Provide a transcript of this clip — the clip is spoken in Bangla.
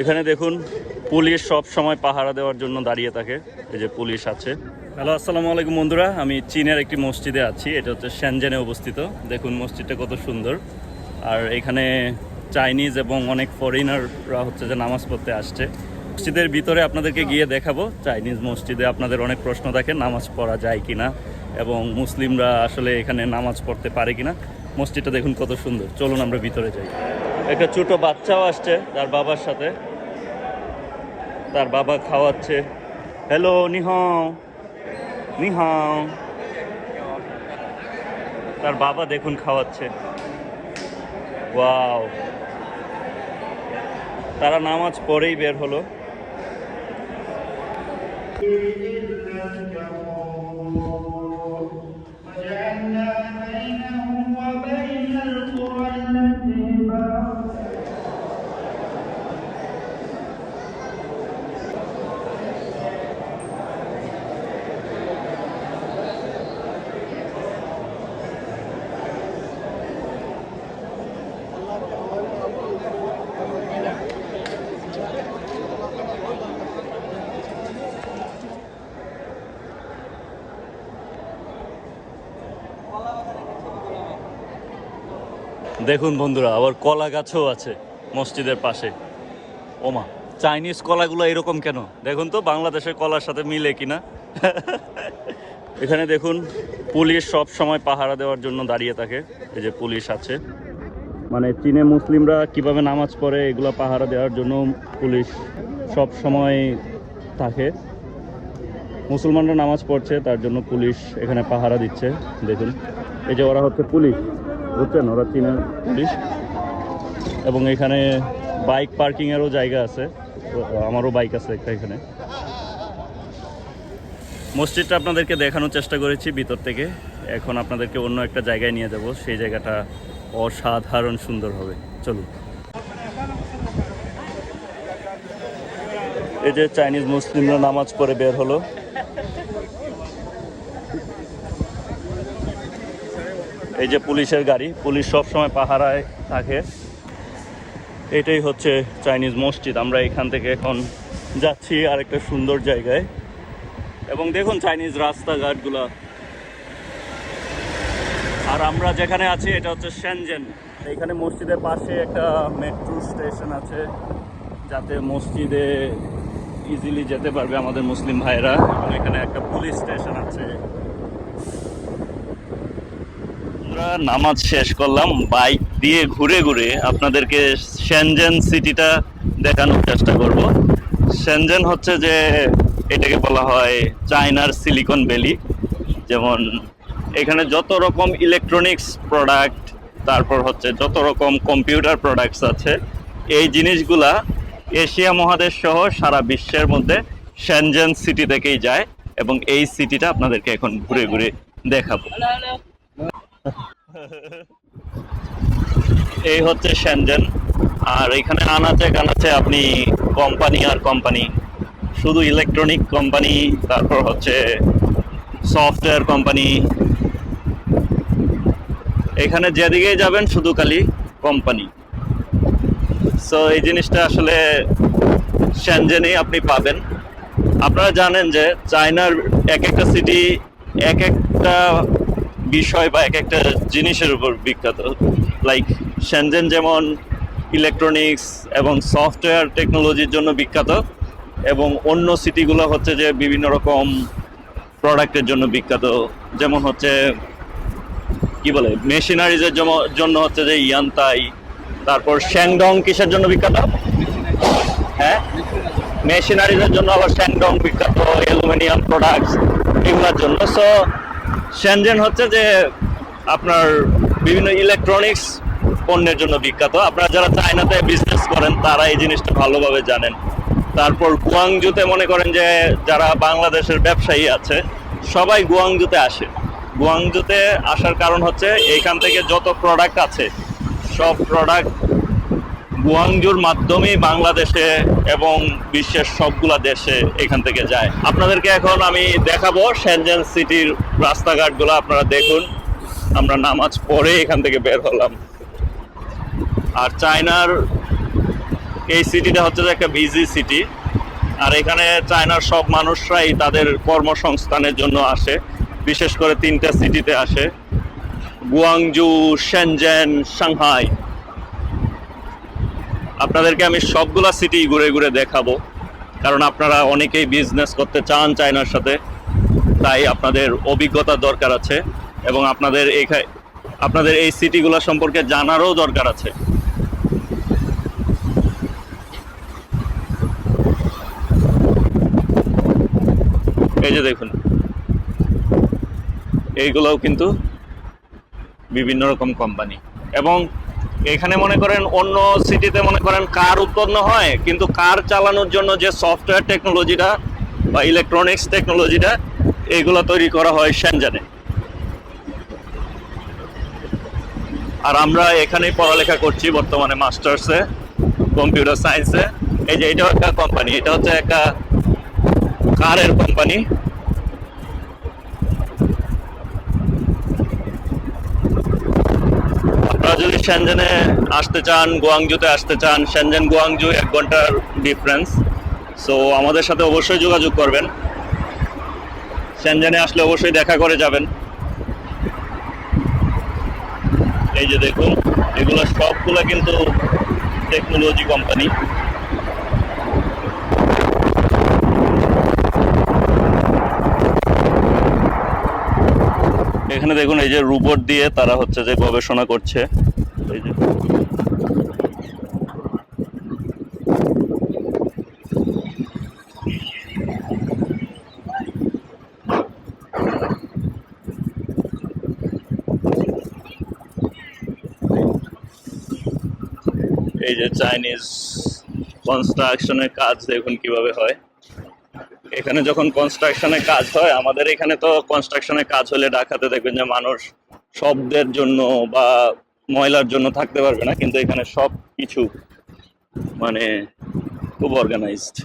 এখানে দেখুন, পুলিশ সব সময় পাহারা দেওয়ার জন্য দাঁড়িয়ে থাকে। এই যে পুলিশ আছে। হ্যালো, আসসালামু আলাইকুম বন্ধুরা। আমি চীনের একটি মসজিদে আছি। এটা হচ্ছে শ্যানজেনে অবস্থিত। দেখুন, মসজিদটা কত সুন্দর। আর এখানে চাইনিজ এবং অনেক ফরেনাররা হচ্ছে যে নামাজ পড়তে আসছে। মসজিদের ভিতরে আপনাদেরকে গিয়ে দেখাবো। চাইনিজ মসজিদে আপনাদের অনেক প্রশ্ন থাকে, নামাজ পড়া যায় কিনা এবং মুসলিমরা আসলে এখানে নামাজ পড়তে পারে কিনা। মসজিদটা দেখুন কত সুন্দর। চলুন আমরা ভিতরে যাই। একটা ছোট বাচ্চাও আসছে তার বাবার সাথে। তার বাবা খাওয়াচ্ছে। হ্যালো নিহাও। নিহাও। তার বাবা দেখুন খাওয়াচ্ছে। ওয়াও তারা নামাজ পড়েই বের হলো। দেখুন বন্ধুরা, আবার কলা গাছও আছে মসজিদের পাশে। ওমা, চাইনিজ কলাগুলো এরকম কেন? দেখুন তো, বাংলাদেশের কলার সাথে মিলে কিনা। এখানে দেখুন, পুলিশ সব সময় পাহারা দেওয়ার জন্য দাঁড়িয়ে থাকে। এই যে পুলিশ আছে। মানে চীনে মুসলিমরা কীভাবে নামাজ পড়ে, এগুলো পাহারা দেওয়ার জন্য পুলিশ সব সময় থাকে। মুসলমানরা নামাজ পড়ছে, তার জন্য পুলিশ এখানে পাহারা দিচ্ছে। দেখুন, এই যে ওরা হচ্ছে পুলিশ। বুঝছেন ওরা চীনের পুলিশ এবং এখানে বাইক পার্কিংয়েরও জায়গা আছে। আমারও বাইক আছে একটা এখানে। মসজিদটা আপনাদেরকে দেখানোর চেষ্টা করেছি ভিতর থেকে। এখন আপনাদেরকে অন্য একটা জায়গায় নিয়ে যাব। সেই জায়গাটা অসাধারণ সুন্দর হবে। চলুন। এই যে চাইনিজ মুসলিমরা নামাজ পড়ে বের হলো। এই যে পুলিশের গাড়ি, পুলিশ সব সময় পাহারায় থাকে। এটাই হচ্ছে চাইনিজ মসজিদ। আমরা এখান থেকে এখন যাচ্ছি আর একটা সুন্দর জায়গায়। এবং দেখুন চাইনিজ রাস্তাঘাটগুলা। আর আমরা যেখানে আছি, এটা হচ্ছে শ্যানজেন এখানে মসজিদের পাশে একটা মেট্রো স্টেশন আছে, যাতে মসজিদে ইজিলি যেতে পারবে আমাদের মুসলিম ভাইরা এবং এখানে একটা পুলিশ স্টেশন আছে। আমরা নামাজ শেষ করলাম, বাইক দিয়ে ঘুরে ঘুরে আপনাদেরকে শ্যানজেন সিটিটা দেখানোর চেষ্টা করব। শ্যানজেন হচ্ছে যে এটাকে বলা হয় চায়নার সিলিকন ভ্যালি যেমন এখানে যত রকম ইলেকট্রনিক্স প্রোডাক্ট তারপর হচ্ছে যত রকম কম্পিউটার প্রোডাক্টস আছে, এই জিনিসগুলা এশিয়া মহাদেশ সহ সারা বিশ্বের মধ্যে শ্যানজেন সিটি থেকেই যায় এবং এই সিটিটা আপনাদেরকে এখন ঘুরে ঘুরে দেখাবো। এই হচ্ছে শ্যানজেন আর এখানে আনাচে কানাচে আপনি কোম্পানি আর কোম্পানি শুধু ইলেকট্রনিক কোম্পানি তারপর হচ্ছে সফটওয়্যার কোম্পানি এখানে যেদিকে যাবেন, শুধু খালি কোম্পানি সো এই জিনিসটা আসলে শ্যানজেনেই আপনি পাবেন। আপনারা জানেন যে চায়নার এক একটা সিটি এক একটা বিষয় বা এক একটা জিনিসের উপর বিখ্যাত। লাইক শ্যানজেন যেমন ইলেকট্রনিক্স এবং সফটওয়্যার টেকনোলজির জন্য বিখ্যাত এবং অন্য সিটিগুলো হচ্ছে যে বিভিন্ন রকম প্রোডাক্টের জন্য বিখ্যাত। যেমন হচ্ছে, কি বলে মেশিনারিজের জন্য হচ্ছে যে ইয়ান্তাই তারপর শ্যাংডং কিসের জন্য বিখ্যাত? হ্যাঁ? মেশিনারিজের জন্য আবার শ্যাংডং বিখ্যাত অ্যালুমিনিয়াম প্রোডাক্টস এগুলোর জন্য। সো শ্যানজেন হচ্ছে যে আপনার বিভিন্ন ইলেকট্রনিক্স পণ্যের জন্য বিখ্যাত। আপনারা যারা চায়নাতে বিজনেস করেন, তারা এই জিনিসটা ভালোভাবে জানেন। তারপর গুয়াংজুতে মনে করেন যে যারা বাংলাদেশের ব্যবসায়ী আছে, সবাই গুয়াংজুতে আসে। গুয়াংজুতে আসার কারণ হচ্ছে, এইখান থেকে যত প্রোডাক্ট আছে, সব প্রোডাক্ট গুয়াংজুর মাধ্যমেই বাংলাদেশে এবং বিশ্বের সবগুলা দেশে এখান থেকে যায়। আপনাদেরকে এখন আমি দেখাবো শ্যানজেন সিটির রাস্তাঘাটগুলো, আপনারা দেখুন। আমরা নামাজ পড়ে এখান থেকে বের হলাম। আর চায়নার এই সিটিটা হচ্ছে একটা বিজি সিটি আর এখানে চায়নার সব মানুষরাই তাদের কর্মসংস্থানের জন্য আসে। বিশেষ করে তিনটা সিটিতে আসে। গুয়াংজু শেনজেন সাংহাই আপনাদেরকে আমি সবগুলা সিটি ঘুরে ঘুরে দেখাবো। কারণ আপনারা অনেকেই বিজনেস করতে চান চায়নার সাথে, তাই আপনাদের অভিজ্ঞতা দরকার আছে এবং আপনাদের এখানে আপনাদের এই সিটিগুলো সম্পর্কে জানারও দরকার আছে। এই যে দেখুন, এইগুলোও কিন্তু বিভিন্ন রকম কোম্পানি এবং এখানে মনে করেন অন্য সিটিতে মনে করেন কার উৎপন্ন হয়, কিন্তু কার চালানোর জন্য যে সফটওয়্যার টেকনোলজিটা বা ইলেকট্রনিক্স টেকনোলজিটা এগুলো তৈরি করা হয় শ্যানজানে আর আমরা এখানেই পড়ালেখা করছি বর্তমানে মাস্টার্সে কম্পিউটার সায়েন্সে এই যে এটাও একটা কোম্পানি এটা হচ্ছে একটা কারের কোম্পানি আপনারা যদি শ্যানজেনে আসতে চান গোয়াংজুতে আসতে চান শ্যানজেন গোয়াংজু এক ঘণ্টার ডিফারেন্স সো আমাদের সাথে অবশ্যই যোগাযোগ করবেন। শ্যানজেনে আসলে অবশ্যই দেখা করে যাবেন। এই যে দেখুন, এগুলো সবগুলো কিন্তু টেকনোলজি কোম্পানি এখানে দেখুন, এই যে রোবট দিয়ে তারা হচ্ছে যে গবেষণা করছে। এই যে চাইনিজ কনস্ট্রাকশনের কাজ দেখুন কীভাবে হয়। এখানে যখন কনস্ট্রাকশনের কাজ হয়, আমাদের এখানে তো কনস্ট্রাকশনের কাজ হলে ঢাকাতে দেখবেন যে মানুষ শব্দের জন্য বা ময়লার জন্য থাকতে পারবে না কিন্তু এখানে সব কিছু মানে খুব অর্গানাইজড